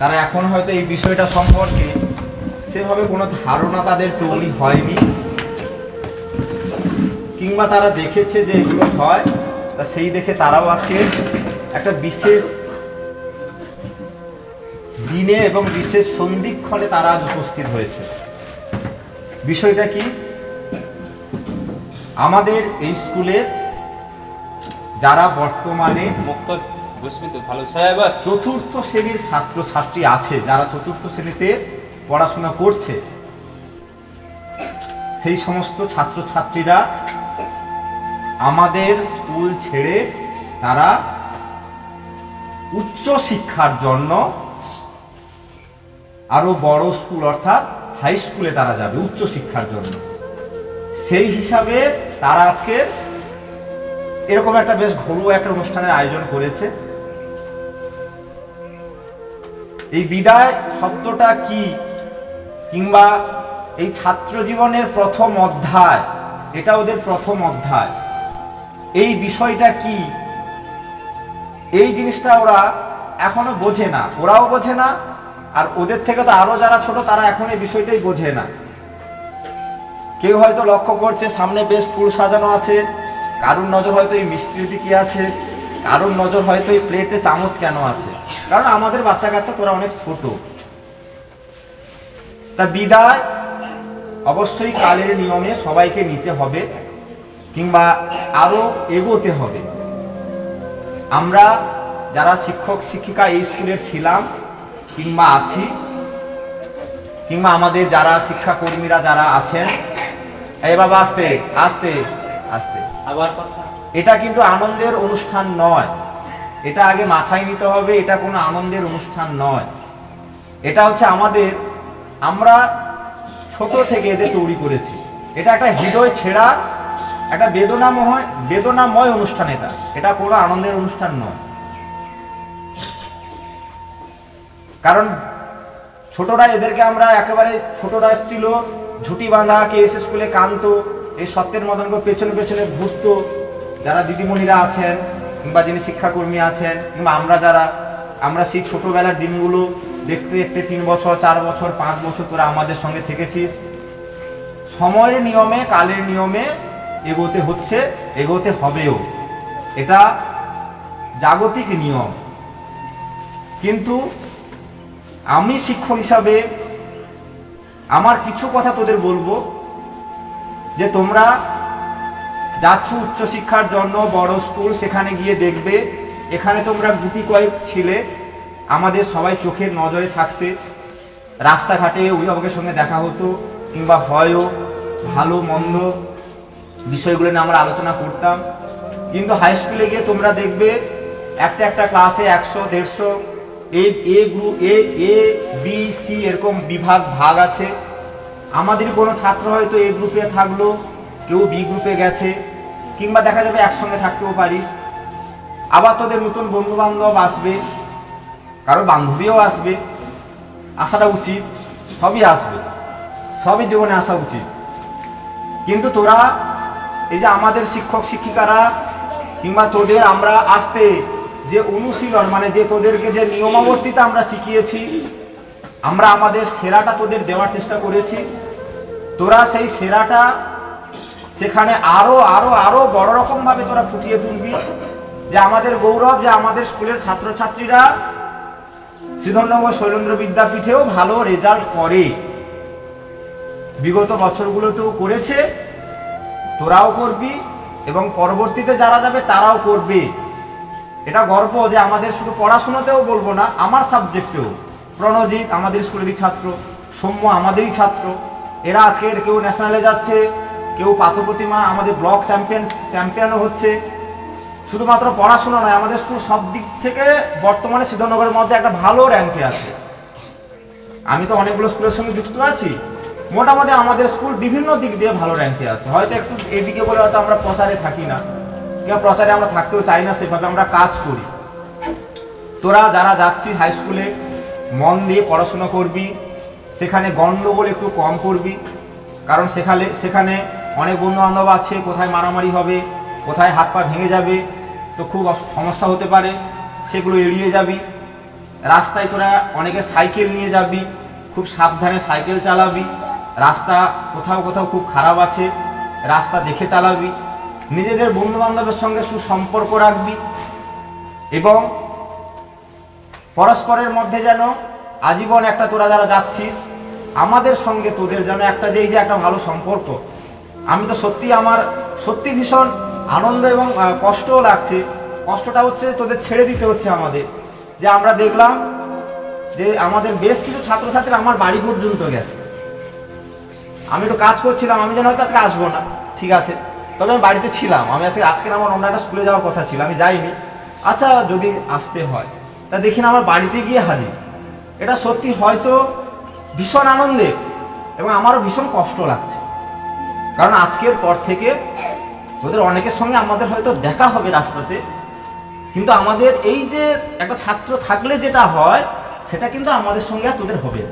তারা এখন হয়তো এই বিষয়টা সম্পর্কে সেভাবে কোনো ধারণা তাদের তৈরি হয়নি। কিংবা তারা দেখেছে যে এগুলো হয়, তা সেই দেখে তারাও আজকে একটা বিশেষ দিনে এবং বিশেষ সন্ধিক্ষণে তারা আজ উপস্থিত হয়েছে। বিষয়টা কি? আমাদের এই স্কুলের যারা বর্তমানে মুক্ত বুঝবি তো ভালো চতুর্থ শ্রেণির ছাত্র ছাত্রী আছে, যারা চতুর্থ শ্রেণীতে পড়াশোনা করছে। সেই সমস্ত ছাত্র ছাত্রীরা আমাদের স্কুল ছেড়ে তারা উচ্চ শিক্ষার জন্য আরও বড় স্কুল অর্থাৎ হাই স্কুলে তারা যাবে উচ্চ শিক্ষার জন্য। সেই হিসাবে তারা আজকে এরকম একটা বেশ ঘরোয়া একটা অনুষ্ঠানের আয়োজন করেছে। এই বিদায় শব্দটা কি? কিংবা এই ছাত্র জীবনের প্রথম অধ্যায়, এটা ওদের প্রথম অধ্যায়, এই বিষয়টা কি? এই জিনিসটা ওরা এখনও বোঝে না, ওরাও বোঝে না, আর ওদের থেকে তো আরও যারা ছোট তারা এখন এই বিষয়টাই বোঝে না। কেউ হয়তো লক্ষ্য করছে, সামনে বেশ ফুল সাজানো আছে, কারুর নজর হয়তো এই মিষ্টির দিকে আছে, কারুর নজর হয়তো এই প্লেটে চামচ কেন আছে? কারণ আমাদের বাচ্চা কাচ্চা তোরা অনেক ছোট। তা বিদায় অবশ্যই কালের নিয়মে সবাইকে নিতে হবে কিংবা আরও এগোতে হবে। আমরা যারা শিক্ষক শিক্ষিকা এই স্কুলের ছিলাম কিংবা আছি কিংবা আমাদের যারা শিক্ষাকর্মীরা যারা আছেন এই বাবা আসতে আসতে আসতে। আবার এটা কিন্তু আনন্দের অনুষ্ঠান নয়। এটা আগে মাথায় নিতে হবে, এটা কোনো আনন্দের অনুষ্ঠান নয়। এটা হচ্ছে আমাদের, আমরা ছোট থেকে এদের তৈরি করেছি। এটা একটা হৃদয় ছেঁড়া, একটা বেদনাময় বেদনাময় অনুষ্ঠান এটা। এটা কোনো আনন্দের অনুষ্ঠান নয়। কারণ ছোটরা এদেরকে আমরা একেবারে, ছোটরা এসেছিল, ঝুটি বাঁধা, কে এসে স্কুলে কানতো এই সত্যের মতন করে পেছনে পেছনে ঘুরতো। যারা দিদিমণিরা আছেন কিংবা যিনি শিক্ষাকর্মী আছেন, কিংবা আমরা যারা, আমরা সেই ছোটবেলার দিনগুলো দেখতে দেখতে তিন বছর, চার বছর, পাঁচ বছর তোরা আমাদের সঙ্গে থেকেছিস। সময়ের নিয়মে, কালের নিয়মে এগোতে হচ্ছে, এগোতে হবেও। এটা জাগতিক নিয়ম। কিন্তু আমি শিক্ষক হিসাবে আমার কিছু কথা তোদের বলব, যে তোমরা যাচ্ছ উচ্চশিক্ষার জন্য, বড় স্কুল, সেখানে গিয়ে দেখবে। এখানে তোমরা গুটি কয়েক ছিলে। আমাদের সবাই চোখের নজরে থাকতে। রাস্তাঘাটে অভিভাবকের সঙ্গে দেখা হতো, কিংবা হয়ও, ভালো, মন্দ বিষয়গুলো নিয়ে আমরা আলোচনা করতাম। কিন্তু হাই স্কুলে গিয়ে তোমরা দেখবে, একটা একটা ক্লাসে একশো, দেড়শো, A A group A A B C এরকম বিভাগ, ভাগ আছে। আমাদের কোনো ছাত্র হয়তো এ গ্রুপে থাকল। কেউ বি গ্রুপে গেছে, কিংবা দেখা যাবে একসঙ্গে থাকতেও পারিস। আবার তোদের নতুন বন্ধু বান্ধব আসবে, কারও বান্ধবীও আসবে। আসাটা উচিত, সবই আসবে, সবই জীবনে আসা উচিত। কিন্তু তোরা, এই যে আমাদের শিক্ষক শিক্ষিকারা, কিংবা তোদের আমরা আসতে যে অনুশীলন মানে যে তোদেরকে যে নিয়মাবর্তিতা আমরা শিখিয়েছি, আমরা আমাদের সেরাটা তোদের দেওয়ার চেষ্টা করেছি। তোরা সেই সেরাটা সেখানে আরও আরও আরও বড় রকম ভাবে তোরা ফুটিয়ে তুলবি। যে আমাদের গৌরব, যে আমাদের স্কুলের ছাত্রছাত্রীরা শ্রীধরনগর শৈলেন্দ্র বিদ্যাপীঠেও ভালো রেজাল্ট করে। বিগত বছরগুলোতেও করেছে, তোরাও করবি এবং পরবর্তীতে যারা যাবে তারাও করবে। এটা গর্ব যে আমাদের শুধু পড়াশোনাতেও বলব না, আমার সাবজেক্টেও। প্রণজিৎ আমাদের স্কুলেরই ছাত্র, সৌম্য আমাদেরই ছাত্র। এরা আজকে কেউ ন্যাশনালে যাচ্ছে কেউ পাথপ্রতিমা, আমাদের ব্লক চ্যাম্পিয়ন চ্যাম্পিয়নও হচ্ছে। শুধুমাত্র পড়াশোনা নয়, আমাদের স্কুল সব দিক থেকে বর্তমানে সিদ্ধনগরের মধ্যে একটা ভালো র্যাঙ্কে আছে। আমি তো অনেকগুলো স্কুলের সঙ্গে যুক্ত আছি। মোটামুটি আমাদের স্কুল বিভিন্ন দিক দিয়ে ভালো র্যাঙ্কে আছে। হয়তো একটু এদিকে বলে হয়তো আমরা প্রচারে থাকি না। কিংবা প্রচারে আমরা থাকতেও চাই না, সেভাবে আমরা কাজ করি। তোরা যারা যাচ্ছিস হাই স্কুলে মন দিয়ে পড়াশোনা করবি, সেখানে গণ্ডগোল একটু কম করবি। কারণ সেখানে সেখানে অনেক বন্ধু বান্ধব আছে, কোথায় মারামারি হবে, কোথায় হাত পা ভেঙে যাবে, তো খুব সমস্যা হতে পারে, সেগুলো এড়িয়ে যাবি। রাস্তায় তোরা অনেকে সাইকেল নিয়ে যাবি, খুব সাবধানে সাইকেল চালাবি। রাস্তা কোথাও কোথাও খুব খারাপ আছে, রাস্তা দেখে চালাবি। নিজেদের বন্ধু বান্ধবের সঙ্গে সুসম্পর্ক রাখবি এবং পরস্পরের মধ্যে যেন আজীবন একটা তোরা যারা যাচ্ছিস, আমাদের সঙ্গে তোদের যেন একটা যে এই যে একটা ভালো সম্পর্ক। আমি তো সত্যি আমার সত্যি ভীষণ আনন্দ এবং কষ্টও লাগছে। কষ্টটা হচ্ছে তোদের ছেড়ে দিতে হচ্ছে আমাদের। যে আমরা দেখলাম যে আমাদের বেশ কিছু ছাত্রছাত্রী আমার বাড়ি পর্যন্ত গেছে। আমি একটু কাজ করছিলাম, আমি যেন হয়তো আজকে আসব না। ঠিক আছে। তবে আমি বাড়িতে ছিলাম। আমি আজকে আজকে আমার অন্য একটা স্কুলে যাওয়ার কথা ছিল, আমি যাইনি। আচ্ছা যদি আসতে হয়, তা দেখি না আমার বাড়িতে গিয়ে হাজির। এটা সত্যি হয়তো ভীষণ আনন্দের এবং আমারও ভীষণ কষ্ট লাগছে। কারণ আজকের পর থেকে ওদের অনেকের সঙ্গে আমাদের হয়তো দেখা হবে রাস্তাতে কিন্তু আমাদের এই যে একটা ছাত্র থাকলে যেটা হয়, সেটা কিন্তু আমাদের সঙ্গে আর তোদের হবে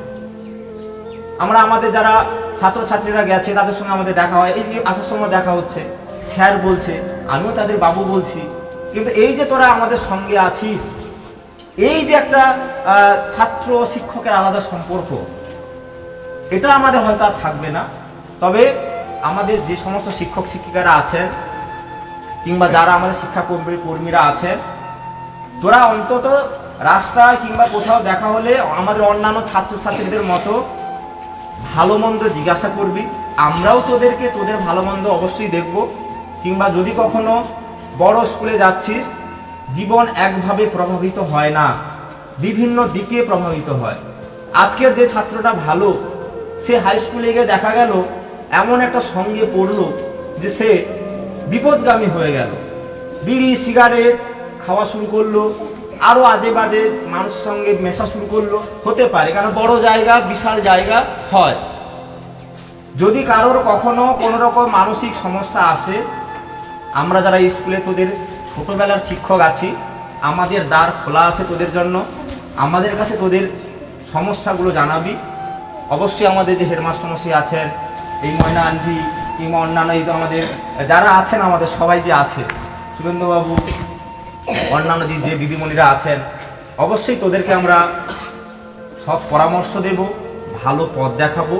আমরা আমাদের যারা ছাত্রছাত্রীরা গেছে, তাদের সঙ্গে আমাদের দেখা হয়, এই যে আসার সময় দেখা হচ্ছে, স্যার বলছে, আমিও তাদের বাবু বলছি, কিন্তু এই যে তোরা আমাদের সঙ্গে আছিস, এই যে একটা ছাত্র শিক্ষকের আলাদা সম্পর্ক, এটা আমাদের হয়তো আর থাকবে না। তবে আমাদের যে সমস্ত শিক্ষক শিক্ষিকারা আছেন কিংবা যারা আমাদের শিক্ষা কর্মী কর্মীরা আছেন তোরা অন্তত রাস্তায় কিংবা কোথাও দেখা হলে আমাদের অন্যান্য ছাত্রছাত্রীদের মতো ভালো মন্দ জিজ্ঞাসা করবি। আমরাও তোদেরকে, তোদের ভালো মন্দ অবশ্যই দেখব। কিংবা যদি কখনো বড় স্কুলে যাচ্ছিস, জীবন একভাবে প্রভাবিত হয় না। বিভিন্ন দিকে প্রভাবিত হয়। আজকের যে ছাত্রটা ভালো, সে হাই স্কুলে গিয়ে দেখা গেল এমন একটা সঙ্গে পড়ল যে সে বিপদগামী হয়ে গেল। বিড়ি, সিগারেট খাওয়া শুরু করল আরও আজে বাজে মানুষের সঙ্গে মেশা শুরু করল, হতে পারে, কারণ বড় জায়গা, বিশাল জায়গা হয়। যদি কারোর কখনো কোনো রকম মানসিক সমস্যা আসে, আমরা যারা স্কুলে তোদের ছোটবেলার শিক্ষক আছি, আমাদের দ্বার খোলা আছে তোদের জন্য। আমাদের কাছে তোদের সমস্যাগুলো জানাবি। অবশ্যই আমাদের যে হেডমাস্টারমশাই আছেন এই ময়না আন্টি কিংবা অন্যান্য এই তো আমাদের, যারা আছেন আমাদের সবাই যে আছে, সুরেন্দ্রবাবু অন্যান্য যে দিদিমণিরা আছেন, অবশ্যই তোদেরকে আমরা সব পরামর্শ দেব, ভালো পথ দেখাবো,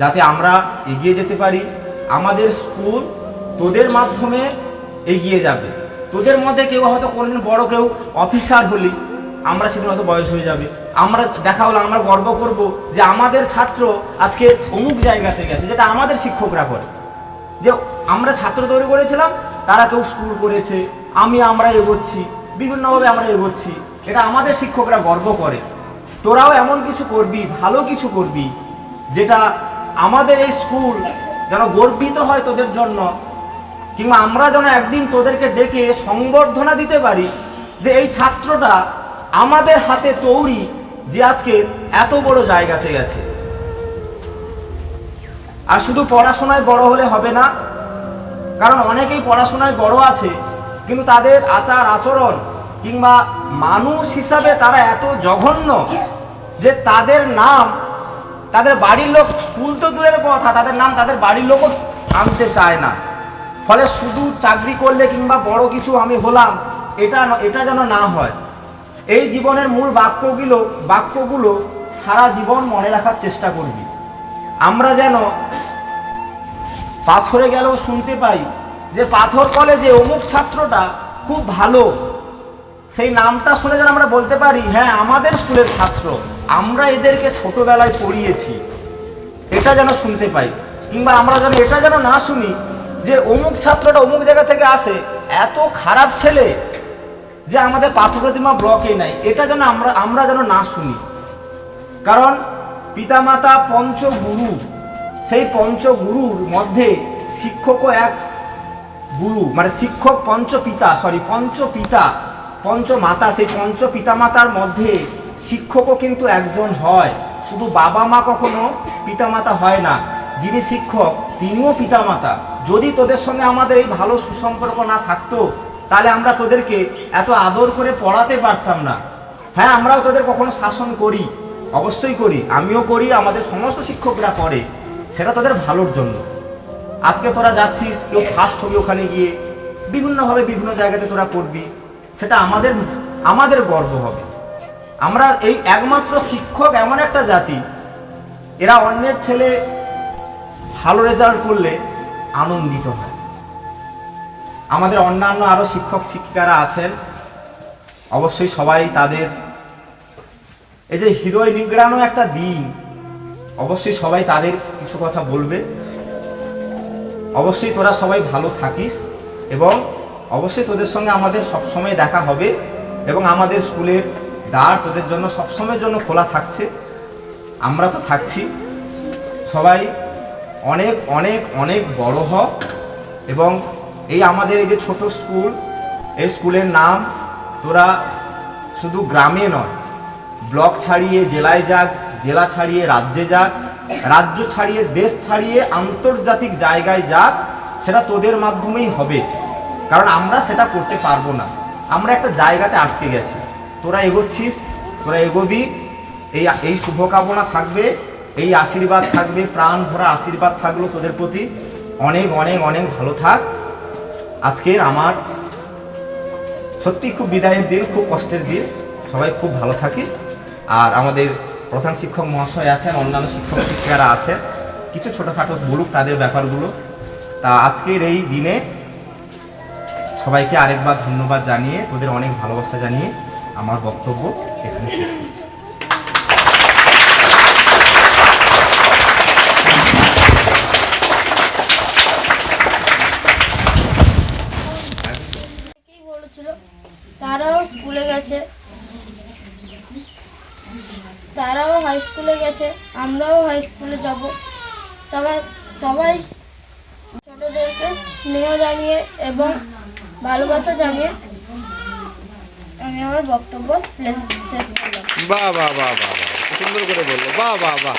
যাতে আমরা এগিয়ে যেতে পারি। আমাদের স্কুল তোদের মাধ্যমে এগিয়ে যাবে। তোদের মধ্যে কেউ হয়তো কোনোদিন বড় কেউ অফিসার হলি আমরা সেদিন হয়তো বয়স হয়ে যাবে। আমরা দেখা হলো, আমরা গর্ব করব যে আমাদের ছাত্র আজকে অমুক জায়গাতে গেছে, যেটা আমাদের শিক্ষকরা করে। যে আমরা ছাত্র তৈরি করেছিলাম, তারা কেউ স্কুল করেছে, আমি আমরা এগোচ্ছি, বিভিন্নভাবে আমরা এগোচ্ছি, এটা আমাদের শিক্ষকরা গর্ব করে। তোরাও এমন কিছু করবি, ভালো কিছু করবি, যেটা আমাদের এই স্কুল যেন গর্বিত হয় তোদের জন্য, কিংবা আমরা যেন একদিন তোদেরকে ডেকে সংবর্ধনা দিতে পারি যে এই ছাত্রটা আমাদের হাতে তৈরি যে আজকে এত বড় জায়গাতে গেছে। আর শুধু পড়াশোনায় বড় হলে হবে না, কারণ অনেকেই পড়াশোনায় বড় আছে, কিন্তু তাদের আচার আচরণ কিংবা মানুষ হিসাবে তারা এত জঘন্য যে তাদের নাম, তাদের বাড়ির লোক স্কুল তো দূরের কথা, তাদের নাম তাদের বাড়ির লোকও আনতে চায় না। ফলে শুধু চাকরি করলে কিংবা বড় কিছু আমি হলাম, এটা এটা যেন না হয়। এই জীবনের মূল বাক্যগুলো বাক্যগুলো সারা জীবন মনে রাখার চেষ্টা করবি। আমরা যেন পাথরে গেলেও শুনতে পাই যে পাথর কলেজে অমুক ছাত্রটা খুব ভালো, সেই নামটা শুনে যেন আমরা বলতে পারি হ্যাঁ আমাদের স্কুলের ছাত্র, আমরা এদেরকে ছোটবেলায় পড়িয়েছি। এটা যেন শুনতে পাই। কিংবা আমরা যেন এটা যেন না শুনি যে অমুক ছাত্রটা অমুক জায়গা থেকে আসে, এত খারাপ ছেলে যে আমাদের পাথর প্রতিমা ব্লকে নাই, এটা যেন আমরা আমরা যেন না শুনি। কারণ পিতামাতা পঞ্চগুরু, সেই পঞ্চগুরুর মধ্যে শিক্ষকও এক গুরু মানে শিক্ষক পঞ্চপিতা সরি পঞ্চ পঞ্চপিতা, পঞ্চমাতা, সেই পঞ্চ পিতামাতার মধ্যে শিক্ষকও কিন্তু একজন হয়। শুধু বাবা মা কখনো পিতামাতা হয় না, যিনি শিক্ষক, তিনিও পিতামাতা। যদি তোদের সঙ্গে আমাদের এই ভালো সুসম্পর্ক না থাকতো তাহলে আমরা তোদেরকে এত আদর করে পড়াতে পারতাম না। হ্যাঁ আমরাও তোদের কখনো শাসন করি, অবশ্যই করি, আমিও করি, আমাদের সমস্ত শিক্ষকরা করে, সেটা তোদের ভালোর জন্য। আজকে তোরা যাচ্ছিস, কেউ ফার্স্ট হবি ওখানে গিয়ে, বিভিন্নভাবে বিভিন্ন জায়গাতে তোরা করবি সেটা আমাদের আমাদের গর্ব হবে। আমরা এই একমাত্র শিক্ষক এমন একটা জাতি, এরা অন্যের ছেলে ভালো রেজাল্ট করলে আনন্দিত হয়। আমাদের অন্যান্য আরও শিক্ষক শিক্ষিকারা আছেন। অবশ্যই সবাই তাদের এই যে হৃদয় নিগড়ানো একটা দিন, অবশ্যই সবাই তাদের কিছু কথা বলবে। অবশ্যই তোরা সবাই ভালো থাকিস এবং অবশ্যই তোদের সঙ্গে আমাদের সবসময় দেখা হবে এবং আমাদের স্কুলের দ্বার তোদের জন্য সবসময়ের জন্য খোলা থাকছে। আমরা তো থাকছি। সবাই অনেক অনেক অনেক বড় হ এবং এই আমাদের এই যে ছোট স্কুল, এই স্কুলের নাম তোরা শুধু গ্রামে নয়, ব্লক ছাড়িয়ে জেলায় যাক, জেলা ছাড়িয়ে রাজ্যে যাক, রাজ্য ছাড়িয়ে দেশ ছাড়িয়ে আন্তর্জাতিক জায়গায় যাক, সেটা তোদের মাধ্যমেই হবে। কারণ আমরা সেটা করতে পারব না। আমরা একটা জায়গাতে আটকে গেছি। তোরা এগোচ্ছিস, তোরা এগোবি, এই এই শুভকামনা থাকবে, এই আশীর্বাদ থাকবে, প্রাণ ভরা আশীর্বাদ থাকল তোদের প্রতি। অনেক অনেক অনেক ভালো থাক। আজকের আমার সত্যি খুব বিদায়ের দিন, খুব কষ্টের দিন। সবাই খুব ভালো থাকিস। আর আমাদের প্রধান শিক্ষক মহাশয় আছেন, অন্যান্য শিক্ষক শিক্ষিকারা আছেন। কিছু ছোটোখাটো বলুক তাদের ব্যাপারগুলো। তা আজকের এই দিনে সবাইকে আরেকবার ধন্যবাদ জানিয়ে, তোদের অনেক ভালোবাসা জানিয়ে আমার বক্তব্য এখানে শেষ করছি কি বলেছিল তারাও স্কুলে গেছে। তারাও হাই স্কুলে গেছে। আমরাও হাই স্কুলে যাব। সবাই সবাই ছোটদেরকে স্নেহ জানিয়ে এবং ভালোবাসা জানিয়ে আমি আমার বক্তব্য শেষ করলাম। বাহ বাহ বাহ বাহ সুন্দর করে বলল। বাহ বাহ বাহ।